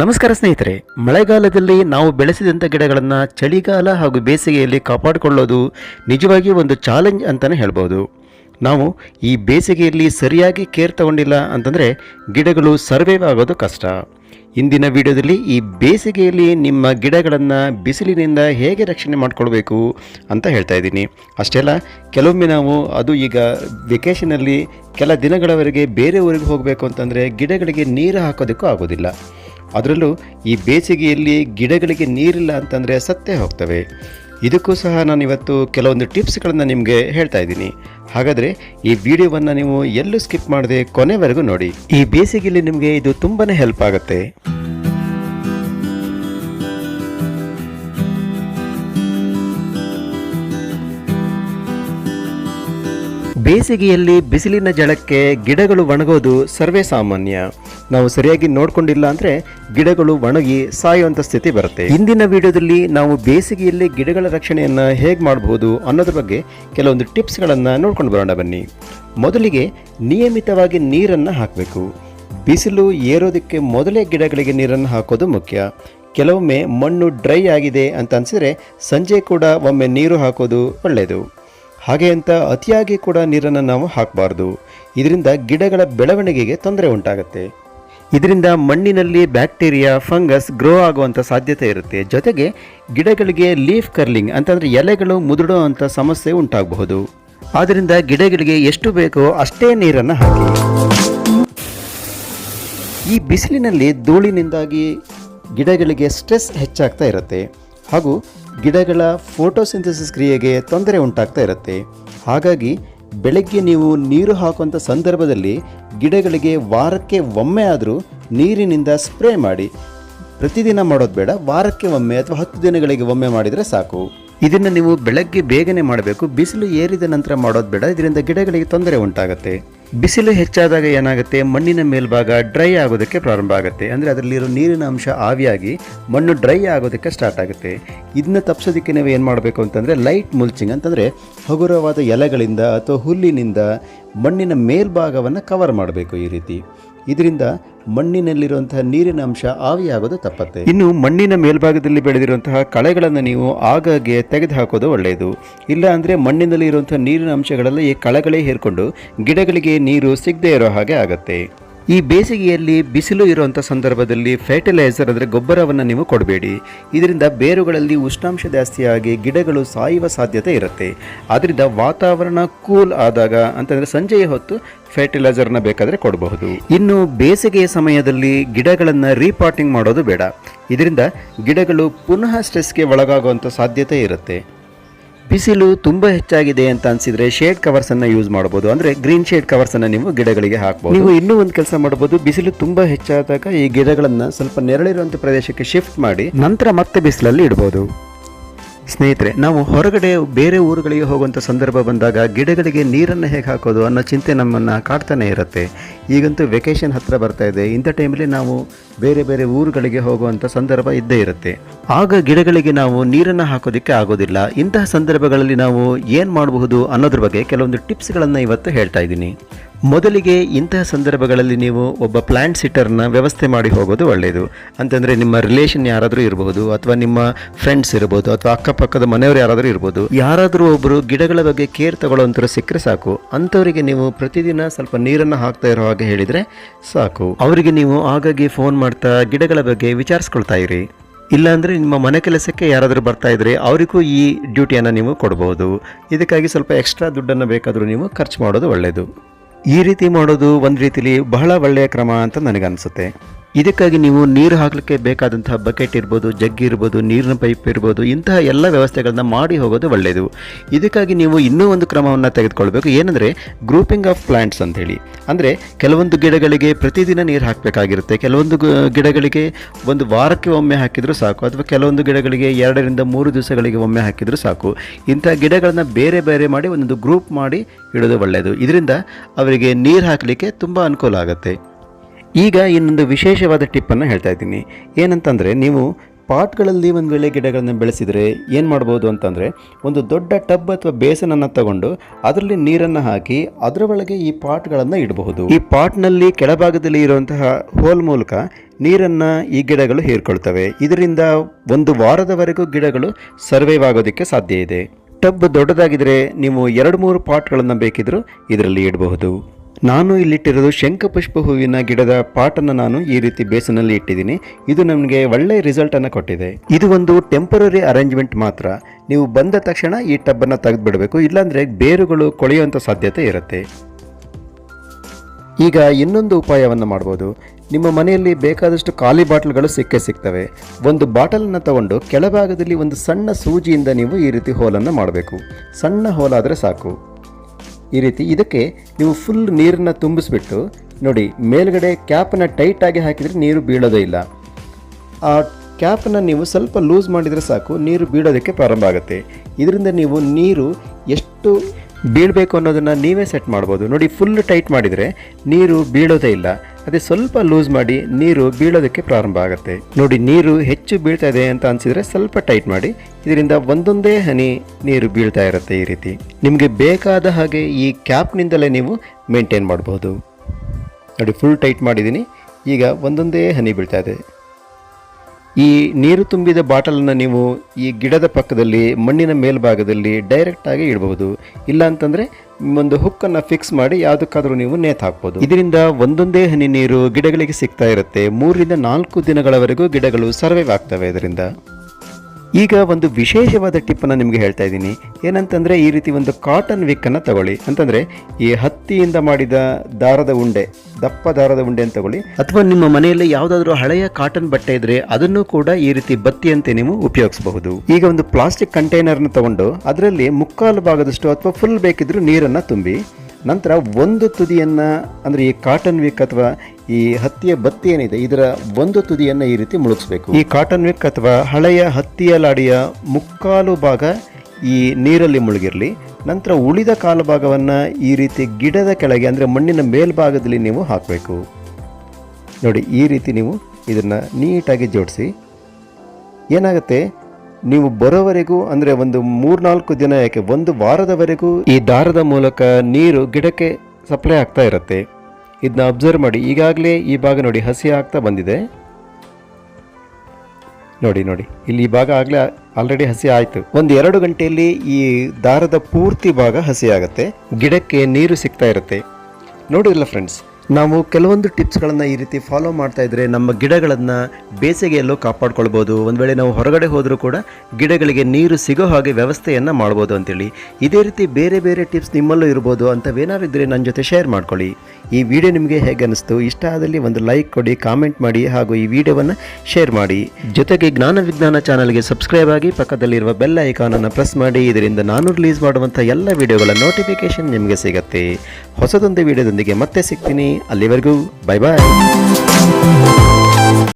ನಮಸ್ಕಾರ ಸ್ನೇಹಿತರೆ, ಮಳೆಗಾಲದಲ್ಲಿ ನಾವು ಬೆಳೆಸಿದಂಥ ಗಿಡಗಳನ್ನು ಚಳಿಗಾಲ ಹಾಗೂ ಬೇಸಿಗೆಯಲ್ಲಿ ಕಾಪಾಡಿಕೊಳ್ಳೋದು ನಿಜವಾಗಿ ಒಂದು ಚಾಲೆಂಜ್ ಅಂತಲೇ ಹೇಳ್ಬೋದು. ನಾವು ಈ ಬೇಸಿಗೆಯಲ್ಲಿ ಸರಿಯಾಗಿ ಕೇರ್ ತಗೊಂಡಿಲ್ಲ ಅಂತಂದರೆ ಗಿಡಗಳು ಸರ್ವೈವ್ ಆಗೋದು ಕಷ್ಟ. ಇಂದಿನ ವಿಡಿಯೋದಲ್ಲಿ ಈ ಬೇಸಿಗೆಯಲ್ಲಿ ನಿಮ್ಮ ಗಿಡಗಳನ್ನು ಬಿಸಿಲಿನಿಂದ ಹೇಗೆ ರಕ್ಷಣೆ ಮಾಡಿಕೊಳ್ಬೇಕು ಅಂತ ಹೇಳ್ತಾ ಇದ್ದೀನಿ. ಅಷ್ಟೇ ಅಲ್ಲ, ಕೆಲವೊಮ್ಮೆ ನಾವು ಅದು ಈಗ ವೆಕೇಷನಲ್ಲಿ ಕೆಲ ದಿನಗಳವರೆಗೆ ಬೇರೆ ಊರಿಗೆ ಹೋಗಬೇಕು ಅಂತಂದರೆ ಗಿಡಗಳಿಗೆ ನೀರು ಹಾಕೋದಕ್ಕೂ ಆಗೋದಿಲ್ಲ. ಅದರಲ್ಲೂ ಈ ಬೇಸಿಗೆಯಲ್ಲಿ ಗಿಡಗಳಿಗೆ ನೀರಿಲ್ಲ ಅಂತಂದರೆ ಸತ್ತೇ ಹೋಗ್ತವೆ. ಇದಕ್ಕೂ ಸಹ ನಾನು ಇವತ್ತು ಕೆಲವೊಂದು ಟಿಪ್ಸ್ಗಳನ್ನು ನಿಮಗೆ ಹೇಳ್ತಾ ಇದ್ದೀನಿ. ಹಾಗಾದರೆ ಈ ವಿಡಿಯೋವನ್ನು ನೀವು ಎಲ್ಲೂ ಸ್ಕಿಪ್ ಮಾಡದೆ ಕೊನೆವರೆಗೂ ನೋಡಿ. ಈ ಬೇಸಿಗೆಯಲ್ಲಿ ನಿಮಗೆ ಇದು ತುಂಬಾ ಹೆಲ್ಪ್ ಆಗುತ್ತೆ. ಬೇಸಿಗೆಯಲ್ಲಿ ಬಿಸಿಲಿನ ಜಳಕ್ಕೆ ಗಿಡಗಳು ಒಣಗೋದು ಸರ್ವೇ ಸಾಮಾನ್ಯ. ನಾವು ಸರಿಯಾಗಿ ನೋಡ್ಕೊಂಡಿಲ್ಲ ಅಂದ್ರೆ ಗಿಡಗಳು ಒಣಗಿ ಸಾಯುವಂತ ಸ್ಥಿತಿ ಬರುತ್ತೆ. ಇಂದಿನ ವಿಡಿಯೋದಲ್ಲಿ ನಾವು ಬೇಸಿಗೆಯಲ್ಲಿ ಗಿಡಗಳ ರಕ್ಷಣೆಯನ್ನ ಹೇಗೆ ಮಾಡಬಹುದು ಅನ್ನೋದ್ರ ಬಗ್ಗೆ ಕೆಲವೊಂದು ಟಿಪ್ಸ್ಗಳನ್ನು ನೋಡ್ಕೊಂಡು ಬರೋಣ ಬನ್ನಿ. ಮೊದಲಿಗೆ ನಿಯಮಿತವಾಗಿ ನೀರನ್ನು ಹಾಕಬೇಕು. ಬಿಸಿಲು ಏರೋದಕ್ಕೆ ಮೊದಲೇ ಗಿಡಗಳಿಗೆ ನೀರನ್ನು ಹಾಕೋದು ಮುಖ್ಯ. ಕೆಲವೊಮ್ಮೆ ಮಣ್ಣು ಡ್ರೈ ಆಗಿದೆ ಅಂತ ಅನ್ಸಿದ್ರೆ ಸಂಜೆ ಕೂಡ ಒಮ್ಮೆ ನೀರು ಹಾಕೋದು ಒಳ್ಳೆಯದು ಹಾಗೆ ಅಂತ ಅತಿಯಾಗಿ ಕೂಡ ನೀರನ್ನು ನಾವು ಹಾಕಬಾರ್ದು. ಇದರಿಂದ ಗಿಡಗಳ ಬೆಳವಣಿಗೆಗೆ ತೊಂದರೆ ಉಂಟಾಗುತ್ತೆ. ಇದರಿಂದ ಮಣ್ಣಿನಲ್ಲಿ ಬ್ಯಾಕ್ಟೀರಿಯಾ, ಫಂಗಸ್ ಗ್ರೋ ಆಗುವಂಥ ಸಾಧ್ಯತೆ ಇರುತ್ತೆ. ಜೊತೆಗೆ ಗಿಡಗಳಿಗೆ ಲೀಫ್ ಕರ್ಲಿಂಗ್ ಅಂತಂದರೆ ಎಲೆಗಳು ಮುದುಡೋ ಅಂಥ ಸಮಸ್ಯೆ ಉಂಟಾಗಬಹುದು. ಆದ್ದರಿಂದ ಗಿಡಗಳಿಗೆ ಎಷ್ಟು ಬೇಕೋ ಅಷ್ಟೇ ನೀರನ್ನು ಹಾಕಿ. ಈ ಬಿಸಿಲಿನಲ್ಲಿ ಧೂಳಿನಿಂದಾಗಿ ಗಿಡಗಳಿಗೆ ಸ್ಟ್ರೆಸ್ ಹೆಚ್ಚಾಗ್ತಾ ಇರುತ್ತೆ. ಹಾಗೂ ಗಿಡಗಳ ಫೋಟೋಸಿಂಥಸಿಸ್ ಕ್ರಿಯೆಗೆ ತೊಂದರೆ ಉಂಟಾಗ್ತಾ ಇರುತ್ತೆ. ಹಾಗಾಗಿ ಬೆಳಗ್ಗೆ ನೀವು ನೀರು ಹಾಕುವಂಥ ಸಂದರ್ಭದಲ್ಲಿ ಗಿಡಗಳಿಗೆ ವಾರಕ್ಕೆ ಒಮ್ಮೆ ಆದರೂ ನೀರಿನಿಂದ ಸ್ಪ್ರೇ ಮಾಡಿ. ಪ್ರತಿದಿನ ಮಾಡೋದು ಬೇಡ, ವಾರಕ್ಕೆ ಒಮ್ಮೆ ಅಥವಾ ಹತ್ತು ದಿನಗಳಿಗೆ ಒಮ್ಮೆ ಮಾಡಿದರೆ ಸಾಕು. ಇದನ್ನು ನೀವು ಬೆಳಗ್ಗೆ ಬೇಗನೆ ಮಾಡಬೇಕು, ಬಿಸಿಲು ಏರಿದ ನಂತರ ಮಾಡೋದು ಬೇಡ, ಇದರಿಂದ ಗಿಡಗಳಿಗೆ ತೊಂದರೆ ಉಂಟಾಗುತ್ತೆ. ಬಿಸಿಲು ಹೆಚ್ಚಾದಾಗ ಏನಾಗುತ್ತೆ? ಮಣ್ಣಿನ ಮೇಲ್ಭಾಗ ಡ್ರೈ ಆಗೋದಕ್ಕೆ ಪ್ರಾರಂಭ ಆಗುತ್ತೆ. ಅಂದರೆ ಅದರಲ್ಲಿರೋ ನೀರಿನ ಅಂಶ ಆವಿಯಾಗಿ ಮಣ್ಣು ಡ್ರೈ ಆಗೋದಕ್ಕೆ ಸ್ಟಾರ್ಟ್ ಆಗುತ್ತೆ. ಇದನ್ನ ತಪ್ಪಿಸೋದಕ್ಕೆ ನೀವು ಏನು ಮಾಡಬೇಕು ಅಂತಂದರೆ ಲೈಟ್ ಮುಲ್ಚಿಂಗ್ ಅಂತಂದರೆ ಹಗುರವಾದ ಎಲೆಗಳಿಂದ ಅಥವಾ ಹುಲ್ಲಿನಿಂದ ಮಣ್ಣಿನ ಮೇಲ್ಭಾಗವನ್ನು ಕವರ್ ಮಾಡಬೇಕು ಈ ರೀತಿ. ಇದರಿಂದ ಮಣ್ಣಿನಲ್ಲಿರುವಂತಹ ನೀರಿನ ಅಂಶ ಆವಿಯಾಗೋದು ತಪ್ಪತ್ತೆ. ಇನ್ನು ಮಣ್ಣಿನ ಮೇಲ್ಭಾಗದಲ್ಲಿ ಬೆಳೆದಿರುವಂತಹ ಕಳೆಗಳನ್ನು ನೀವು ಆಗಾಗ್ಗೆ ತೆಗೆದುಹಾಕೋದು ಒಳ್ಳೆಯದು. ಇಲ್ಲ ಅಂದರೆ ಮಣ್ಣಿನಲ್ಲಿ ಇರುವಂತಹ ನೀರಿನ ಅಂಶಗಳೆಲ್ಲ ಈ ಕಳೆಗಳೇ ಹೇರ್ಕೊಂಡು ಗಿಡಗಳಿಗೆ ನೀರು ಸಿಗದೇ ಇರೋ ಹಾಗೆ ಆಗತ್ತೆ. ಈ ಬೇಸಿಗೆಯಲ್ಲಿ ಬಿಸಿಲು ಇರುವಂಥ ಸಂದರ್ಭದಲ್ಲಿ ಫರ್ಟಿಲೈಸರ್ ಅಂದರೆ ಗೊಬ್ಬರವನ್ನು ನೀವು ಕೊಡಬೇಡಿ. ಇದರಿಂದ ಬೇರುಗಳಲ್ಲಿ ಉಷ್ಣಾಂಶ ಜಾಸ್ತಿಯಾಗಿ ಗಿಡಗಳು ಸಾಯುವ ಸಾಧ್ಯತೆ ಇರುತ್ತೆ. ಆದ್ದರಿಂದ ವಾತಾವರಣ ಕೂಲ್ ಆದಾಗ ಅಂತಂದರೆ ಸಂಜೆಯ ಹೊತ್ತು ಫರ್ಟಿಲೈಸರ್ನ ಬೇಕಾದರೆ ಕೊಡಬಹುದು. ಇನ್ನು ಬೇಸಿಗೆಯ ಸಮಯದಲ್ಲಿ ಗಿಡಗಳನ್ನು ರೀಪಾಟಿಂಗ್ ಮಾಡೋದು ಬೇಡ. ಇದರಿಂದ ಗಿಡಗಳು ಪುನಃ ಸ್ಟ್ರೆಸ್ಗೆ ಒಳಗಾಗುವಂಥ ಸಾಧ್ಯತೆ ಇರುತ್ತೆ. ಬಿಸಿಲು ತುಂಬ ಹೆಚ್ಚಾಗಿದೆ ಅಂತ ಅನ್ಸಿದ್ರೆ ಶೇಡ್ ಕವರ್ಸ್ ಅನ್ನ ಯೂಸ್ ಮಾಡಬಹುದು ಅಂದ್ರೆ ಗ್ರೀನ್ ಶೇಡ್ ಕವರ್ಸ್ ಅನ್ನ ನೀವು ಗಿಡಗಳಿಗೆ ಹಾಕಬಹುದು ನೀವು ಇನ್ನೂ ಒಂದು ಕೆಲಸ ಮಾಡಬಹುದು ಬಿಸಿಲು ತುಂಬಾ ಹೆಚ್ಚಾದಾಗ ಈ ಗಿಡಗಳನ್ನ ಸ್ವಲ್ಪ ನೆರಳಿರುವಂತ ಪ್ರದೇಶಕ್ಕೆ ಶಿಫ್ಟ್ ಮಾಡಿ ನಂತರ ಮತ್ತೆ ಬಿಸಿಲಲ್ಲಿ ಇಡಬಹುದು ಸ್ನೇಹಿತರೆ ನಾವು ಹೊರಗಡೆ ಬೇರೆ ಊರುಗಳಿಗೆ ಹೋಗುವಂಥ ಸಂದರ್ಭ ಬಂದಾಗ ಗಿಡಗಳಿಗೆ ನೀರನ್ನು ಹೇಗೆ ಹಾಕೋದು ಅನ್ನೋ ಚಿಂತೆ ನಮ್ಮನ್ನು ಕಾಡ್ತಾನೆ ಇರುತ್ತೆ. ಈಗಂತೂ ವೆಕೇಷನ್ ಹತ್ರ ಬರ್ತಾ ಇದೆ. ಇಂಥ ಟೈಮಲ್ಲಿ ನಾವು ಬೇರೆ ಬೇರೆ ಊರುಗಳಿಗೆ ಹೋಗುವಂಥ ಸಂದರ್ಭ ಇದ್ದೇ ಇರುತ್ತೆ. ಆಗ ಗಿಡಗಳಿಗೆ ನಾವು ನೀರನ್ನು ಹಾಕೋದಕ್ಕೆ ಆಗೋದಿಲ್ಲ. ಇಂತಹ ಸಂದರ್ಭಗಳಲ್ಲಿ ನಾವು ಏನು ಮಾಡಬಹುದು ಅನ್ನೋದ್ರ ಬಗ್ಗೆ ಕೆಲವೊಂದು ಟಿಪ್ಸ್ಗಳನ್ನು ಇವತ್ತು ಹೇಳ್ತಾ ಇದ್ದೀನಿ. ಮೊದಲಿಗೆ ಇಂತಹ ಸಂದರ್ಭಗಳಲ್ಲಿ ನೀವು ಒಬ್ಬ ಪ್ಲ್ಯಾಂಟ್ ಸಿಟ್ಟರ್ನ ವ್ಯವಸ್ಥೆ ಮಾಡಿ ಹೋಗೋದು ಒಳ್ಳೆಯದು ಅಂತಂದರೆ ನಿಮ್ಮ ರಿಲೇಷನ್ ಯಾರಾದರೂ ಇರಬಹುದು, ಅಥವಾ ನಿಮ್ಮ ಫ್ರೆಂಡ್ಸ್ ಇರ್ಬೋದು, ಅಥವಾ ಅಕ್ಕಪಕ್ಕದ ಮನೆಯವರು ಯಾರಾದರೂ ಇರ್ಬೋದು. ಯಾರಾದರೂ ಒಬ್ಬರು ಗಿಡಗಳ ಬಗ್ಗೆ ಕೇರ್ ತಗೊಳ್ಳೋಂಥವ್ರು ಸಿಕ್ಕರೆ ಸಾಕು. ಅಂಥವರಿಗೆ ನೀವು ಪ್ರತಿದಿನ ಸ್ವಲ್ಪ ನೀರನ್ನು ಹಾಕ್ತಾ ಇರೋ ಹಾಗೆ ಹೇಳಿದರೆ ಸಾಕು. ಅವರಿಗೆ ನೀವು ಆಗಾಗ್ಗೆ ಫೋನ್ ಮಾಡ್ತಾ ಗಿಡಗಳ ಬಗ್ಗೆ ವಿಚಾರಿಸ್ಕೊಳ್ತಾ ಇರಿ. ಇಲ್ಲಾಂದರೆ ನಿಮ್ಮ ಮನೆ ಕೆಲಸಕ್ಕೆ ಯಾರಾದರೂ ಬರ್ತಾ ಇದ್ದರೆ ಅವರಿಗೂ ಈ ಡ್ಯೂಟಿಯನ್ನು ನೀವು ಕೊಡ್ಬೋದು. ಇದಕ್ಕಾಗಿ ಸ್ವಲ್ಪ ಎಕ್ಸ್ಟ್ರಾ ದುಡ್ಡನ್ನು ಬೇಕಾದರೂ ನೀವು ಖರ್ಚು ಮಾಡೋದು ಒಳ್ಳೆಯದು ಈ ರೀತಿ ಮಾಡೋದು ಒಂದು ರೀತಿಲಿ ಬಹಳ ಒಳ್ಳೆಯ ಕ್ರಮ ಅಂತ ನನಗನ್ಸುತ್ತೆ. ಇದಕ್ಕಾಗಿ ನೀವು ನೀರು ಹಾಕಲಿಕ್ಕೆ ಬೇಕಾದಂತಹ ಬಕೆಟ್ ಇರ್ಬೋದು ಜಗ್ ಇರ್ಬೋದು, ನೀರಿನ ಪೈಪ್ ಇರ್ಬೋದು, ಇಂತಹ ಎಲ್ಲ ವ್ಯವಸ್ಥೆಗಳನ್ನ ಮಾಡಿ ಹೋಗೋದು ಒಳ್ಳೆಯದು. ಇದಕ್ಕಾಗಿ ನೀವು ಇನ್ನೂ ಒಂದು ಕ್ರಮವನ್ನು ತೆಗೆದುಕೊಳ್ಬೇಕು. ಏನಂದರೆ ಗ್ರೂಪಿಂಗ್ ಆಫ್ ಪ್ಲಾಂಟ್ಸ್ ಹೇಳಿ ಅಂದರೆ ಕೆಲವೊಂದು ಗಿಡಗಳಿಗೆ ಪ್ರತಿದಿನ ನೀರು ಹಾಕಬೇಕಾಗಿರುತ್ತೆ. ಕೆಲವೊಂದು ಗಿಡಗಳಿಗೆ ಒಂದು ವಾರಕ್ಕೆ ಒಮ್ಮೆ ಹಾಕಿದರೂ ಸಾಕು, ಅಥವಾ ಕೆಲವೊಂದು ಗಿಡಗಳಿಗೆ ಎರಡರಿಂದ ಮೂರು ದಿವಸಗಳಿಗೆ ಒಮ್ಮೆ ಹಾಕಿದರೂ ಸಾಕು. ಇಂಥ ಗಿಡಗಳನ್ನು ಬೇರೆ ಬೇರೆ ಮಾಡಿ ಒಂದೊಂದು ಗ್ರೂಪ್ ಮಾಡಿ ಇಡೋದು ಒಳ್ಳೆಯದು. ಇದರಿಂದ ಅವರಿಗೆ ನೀರು ಹಾಕಲಿಕ್ಕೆ ತುಂಬ ಅನುಕೂಲ ಆಗುತ್ತೆ. ಈಗ ಇನ್ನೊಂದು ವಿಶೇಷವಾದ ಟಿಪ್ಪನ್ನು ಹೇಳ್ತಾ ಇದ್ದೀನಿ. ಏನಂತಂದರೆ ನೀವು ಪಾಟ್ಗಳಲ್ಲಿ ಒಂದು ವೇಳೆ ಗಿಡಗಳನ್ನು ಬೆಳೆಸಿದರೆ ಏನು ಮಾಡ್ಬೋದು ಅಂತಂದರೆ ಒಂದು ದೊಡ್ಡ ಟಬ್ ಅಥವಾ ಬೇಸನನ್ನು ತಗೊಂಡು ಅದರಲ್ಲಿ ನೀರನ್ನು ಹಾಕಿ ಅದರ ಒಳಗೆ ಈ ಪಾಟ್ಗಳನ್ನು ಇಡಬಹುದು. ಈ ಪಾಟ್ನಲ್ಲಿ ಕೆಳಭಾಗದಲ್ಲಿ ಇರುವಂತಹ ಹೋಲ್ ಮೂಲಕ ನೀರನ್ನು ಈ ಗಿಡಗಳು ಹೀರ್ಕೊಳ್ತವೆ. ಇದರಿಂದ ಒಂದು ವಾರದವರೆಗೂ ಗಿಡಗಳು ಸರ್ವೈವ್ ಆಗೋದಕ್ಕೆ ಸಾಧ್ಯ ಇದೆ. ಟಬ್ ದೊಡ್ಡದಾಗಿದ್ದರೆ ನೀವು ಎರಡು ಮೂರು ಪಾಟ್ಗಳನ್ನು ಬೇಕಿದ್ದರೂ ಇದರಲ್ಲಿ ಇಡಬಹುದು. ನಾನು ಇಲ್ಲಿಟ್ಟಿರೋದು ಶಂಖಪುಷ್ಪ ಹೂವಿನ ಗಿಡದ ಪಾಟನ್ನು ನಾನು ಈ ರೀತಿ ಬೇಸಿನಲ್ಲಿ ಇಟ್ಟಿದ್ದೀನಿ. ಇದು ನಮಗೆ ಒಳ್ಳೆಯ ರಿಸಲ್ಟನ್ನು ಕೊಟ್ಟಿದೆ. ಇದು ಒಂದು ಟೆಂಪರರಿ ಅರೇಂಜ್ಮೆಂಟ್ ಮಾತ್ರ. ನೀವು ಬಂದ ತಕ್ಷಣ ಈ ಟಬ್ಬನ್ನು ತೆಗೆದುಬಿಡಬೇಕು. ಇಲ್ಲಾಂದರೆ ಬೇರುಗಳು ಕೊಳೆಯುವಂಥ ಸಾಧ್ಯತೆ ಇರುತ್ತೆ. ಈಗ ಇನ್ನೊಂದು ಉಪಾಯವನ್ನು ಮಾಡ್ಬೋದು. ನಿಮ್ಮ ಮನೆಯಲ್ಲಿ ಬೇಕಾದಷ್ಟು ಖಾಲಿ ಬಾಟಲ್ಗಳು ಸಿಕ್ಕೇ ಸಿಗ್ತವೆ. ಒಂದು ಬಾಟಲನ್ನು ತಗೊಂಡು ಕೆಳಭಾಗದಲ್ಲಿ ಒಂದು ಸಣ್ಣ ಸೂಜಿಯಿಂದ ನೀವು ಈ ರೀತಿ ಹೋಲನ್ನು ಮಾಡಬೇಕು. ಸಣ್ಣ ಹೋಲಾದರೆ ಸಾಕು. ಈ ರೀತಿ ಇದಕ್ಕೆ ನೀವು ಫುಲ್ ನೀರನ್ನು ತುಂಬಿಸ್ಬಿಟ್ಟು ನೋಡಿ, ಮೇಲ್ಗಡೆ ಕ್ಯಾಪನ್ನು ಟೈಟಾಗಿ ಹಾಕಿದರೆ ನೀರು ಬೀಳೋದೇ ಇಲ್ಲ. ಆ ಕ್ಯಾಪನ್ನು ನೀವು ಸ್ವಲ್ಪ ಲೂಸ್ ಮಾಡಿದರೆ ಸಾಕು, ನೀರು ಬೀಳೋದಕ್ಕೆ ಪ್ರಾರಂಭ ಆಗುತ್ತೆ. ಇದರಿಂದ ನೀವು ನೀರು ಎಷ್ಟು ಬೀಳಬೇಕು ಅನ್ನೋದನ್ನು ನೀವೇ ಸೆಟ್ ಮಾಡ್ಬೋದು. ನೋಡಿ ಫುಲ್ ಟೈಟ್ ಮಾಡಿದರೆ ನೀರು ಬೀಳೋದೇ ಇಲ್ಲ. ಅದೇ ಸ್ವಲ್ಪ ಲೂಸ್ ಮಾಡಿ ನೀರು ಬೀಳೋದಕ್ಕೆ ಪ್ರಾರಂಭ ಆಗುತ್ತೆ. ನೋಡಿ, ನೀರು ಹೆಚ್ಚು ಬೀಳ್ತಾ ಇದೆ ಅಂತ ಅನಿಸಿದರೆ ಸ್ವಲ್ಪ ಟೈಟ್ ಮಾಡಿ, ಇದರಿಂದ ಒಂದೊಂದೇ ಹನಿ ನೀರು ಬೀಳ್ತಾ ಇರುತ್ತೆ ಈ ರೀತಿ. ನಿಮಗೆ ಬೇಕಾದ ಹಾಗೆ ಈ ಕ್ಯಾಪ್ನಿಂದಲೇ ನೀವು ಮೇಂಟೈನ್ ಮಾಡ್ಬೋದು. ನೋಡಿ ಫುಲ್ ಟೈಟ್ ಮಾಡಿದ್ದೀನಿ. ಈಗ ಒಂದೊಂದೇ ಹನಿ ಬೀಳ್ತಾ ಇದೆ. ಈ ನೀರು ತುಂಬಿದ ಬಾಟಲನ್ನು ನೀವು ಈ ಗಿಡದ ಪಕ್ಕದಲ್ಲಿ, ಮಣ್ಣಿನ ಮೇಲ್ಭಾಗದಲ್ಲಿ ಡೈರೆಕ್ಟಾಗಿ ಇಡಬಹುದು. ಇಲ್ಲ ಅಂತಂದರೆ ಒಂದು ಹುಕ್ಕನ್ನು ಫಿಕ್ಸ್ ಮಾಡಿ ಯಾವುದಕ್ಕಾದರೂ ನೀವು ನೇತು ಹಾಕ್ಬೋದು. ಇದರಿಂದ ಒಂದೊಂದೇ ಹನಿ ನೀರು ಗಿಡಗಳಿಗೆ ಸಿಗ್ತಾ ಇರುತ್ತೆ. ಮೂರರಿಂದ ನಾಲ್ಕು ದಿನಗಳವರೆಗೂ ಗಿಡಗಳು ಸರ್ವೈವ್ ಆಗ್ತವೆ ಇದರಿಂದ. ಈಗ ಒಂದು ವಿಶೇಷವಾದ ಟಿಪ್ಪನ್ನು ನಿಮಗೆ ಹೇಳ್ತಾ ಇದ್ದೀನಿ. ಏನಂತಂದರೆ ಈ ರೀತಿ ಒಂದು ಕಾಟನ್ ವಿಕ್ಕನ್ನು ತಗೊಳ್ಳಿ. ಅಂತಂದರೆ ಈ ಹತ್ತಿಯಿಂದ ಮಾಡಿದ ದಾರದ ಉಂಡೆ, ದಪ್ಪ ದಾರದ ಉಂಡೆ ಅಂತ ತಗೊಳ್ಳಿ. ಅಥವಾ ನಿಮ್ಮ ಮನೆಯಲ್ಲಿ ಯಾವುದಾದ್ರೂ ಹಳೆಯ ಕಾಟನ್ ಬಟ್ಟೆ ಇದ್ರೆ ಅದನ್ನು ಕೂಡ ಈ ರೀತಿ ಬತ್ತಿಯಂತೆ ನೀವು ಉಪಯೋಗಿಸಬಹುದು. ಈಗ ಒಂದು ಪ್ಲಾಸ್ಟಿಕ್ ಕಂಟೈನರ್ನ ತಗೊಂಡು, ಅದರಲ್ಲಿ ಮುಕ್ಕಾಲು ಭಾಗದಷ್ಟು ಅಥವಾ ಫುಲ್ ಬೇಕಿದ್ರೂ ನೀರನ್ನು ತುಂಬಿ ನಂತರ ಒಂದು ತುದಿಯನ್ನು, ಅಂದರೆ ಈ ಕಾಟನ್ ವಿಕ್ ಅಥವಾ ಈ ಹತ್ತಿಯ ಬತ್ತಿ ಏನಿದೆ, ಇದರ ಒಂದು ತುದಿಯನ್ನು ಈ ರೀತಿ ಮುಳುಗಿಸ್ಬೇಕು. ಈ ಕಾಟನ್ ವಿಕ್ ಅಥವಾ ಹಳೆಯ ಹತ್ತಿಯ ಲಾಡಿಯ ಮುಕ್ಕಾಲು ಭಾಗ ಈ ನೀರಲ್ಲಿ ಮುಳುಗಿರಲಿ. ನಂತರ ಉಳಿದ ಕಾಲು ಭಾಗವನ್ನು ಈ ರೀತಿ ಗಿಡದ ಕೆಳಗೆ, ಅಂದರೆ ಮಣ್ಣಿನ ಮೇಲ್ಭಾಗದಲ್ಲಿ ನೀವು ಹಾಕಬೇಕು. ನೋಡಿ, ಈ ರೀತಿ ನೀವು ಇದನ್ನು ನೀಟಾಗಿ ಜೋಡಿಸಿ. ಏನಾಗುತ್ತೆ? ನೀವು ಬರೋವರೆಗೂ, ಅಂದರೆ ಒಂದು ಮೂರ್ನಾಲ್ಕು ದಿನ, ಯಾಕೆ ಒಂದು ವಾರದವರೆಗೂ ಈ ದಾರದ ಮೂಲಕ ನೀರು ಗಿಡಕ್ಕೆ ಸಪ್ಲೈ ಆಗ್ತಾ ಇರುತ್ತೆ. ಇದನ್ನ ಅಬ್ಸರ್ವ್ ಮಾಡಿ. ಈಗಾಗಲೇ ಈ ಭಾಗ ನೋಡಿ, ಹಸಿ ಆಗ್ತಾ ಬಂದಿದೆ. ನೋಡಿ ನೋಡಿ. ಇಲ್ಲಿ ಈ ಭಾಗ ಆಗಲೇ ಆಲ್ರೆಡಿ ಹಸಿ ಆಯಿತು. ಒಂದು ಎರಡು ಗಂಟೆಯಲ್ಲಿ ಈ ದಾರದ ಪೂರ್ತಿ ಭಾಗ ಹಸಿ ಆಗುತ್ತೆ. ಗಿಡಕ್ಕೆ ನೀರು ಸಿಗ್ತಾ ಇರುತ್ತೆ. ನೋಡಿರಲ್ಲ ಫ್ರೆಂಡ್ಸ್ ನಾವು ಕೆಲವೊಂದು ಟಿಪ್ಸ್ಗಳನ್ನು ಈ ರೀತಿ ಫಾಲೋ ಮಾಡ್ತಾ ಇದ್ರೆ ನಮ್ಮ ಗಿಡಗಳನ್ನು ಬೇಸಿಗೆಯಲ್ಲೂ ಕಾಪಾಡ್ಕೊಳ್ಬೋದು. ಒಂದು ವೇಳೆ ನಾವು ಹೊರಗಡೆ ಹೋದರೂ ಕೂಡ ಗಿಡಗಳಿಗೆ ನೀರು ಸಿಗೋ ಹಾಗೆ ವ್ಯವಸ್ಥೆಯನ್ನು ಮಾಡ್ಬೋದು ಅಂತೇಳಿ. ಇದೇ ರೀತಿ ಬೇರೆ ಬೇರೆ ಟಿಪ್ಸ್ ನಿಮ್ಮಲ್ಲೂ ಇರ್ಬೋದು. ಅಂಥವೇನಾದ್ರು ಇದ್ದರೆ ನನ್ನ ಜೊತೆ ಶೇರ್ ಮಾಡ್ಕೊಳ್ಳಿ. ಈ ವಿಡಿಯೋ ನಿಮಗೆ ಹೇಗೆ ಅನಿಸ್ತು? ಇಷ್ಟ ಆದಲ್ಲಿ ಒಂದು ಲೈಕ್ ಕೊಡಿ ಕಾಮೆಂಟ್ ಮಾಡಿ, ಹಾಗೂ ಈ ವಿಡಿಯೋವನ್ನು ಶೇರ್ ಮಾಡಿ. ಜೊತೆಗೆ ಜ್ಞಾನ ವಿಜ್ಞಾನ ಚಾನಲ್ಗೆ ಸಬ್ಸ್ಕ್ರೈಬ್ ಆಗಿ ಪಕ್ಕದಲ್ಲಿರುವ ಬೆಲ್ ಐಕಾನನ್ನು ಪ್ರೆಸ್ ಮಾಡಿ. ಇದರಿಂದ ನಾನು ರಿಲೀಸ್ ಮಾಡುವಂಥ ಎಲ್ಲ ವಿಡಿಯೋಗಳ ನೋಟಿಫಿಕೇಶನ್ ನಿಮಗೆ ಸಿಗುತ್ತೆ. ಹೊಸದೊಂದು ವಿಡಿಯೋದೊಂದಿಗೆ ಮತ್ತೆ ಸಿಗ್ತೀನಿ. ಅಲ್ಲಿವರೆಗೂ ಬೈ ಬಾಯ್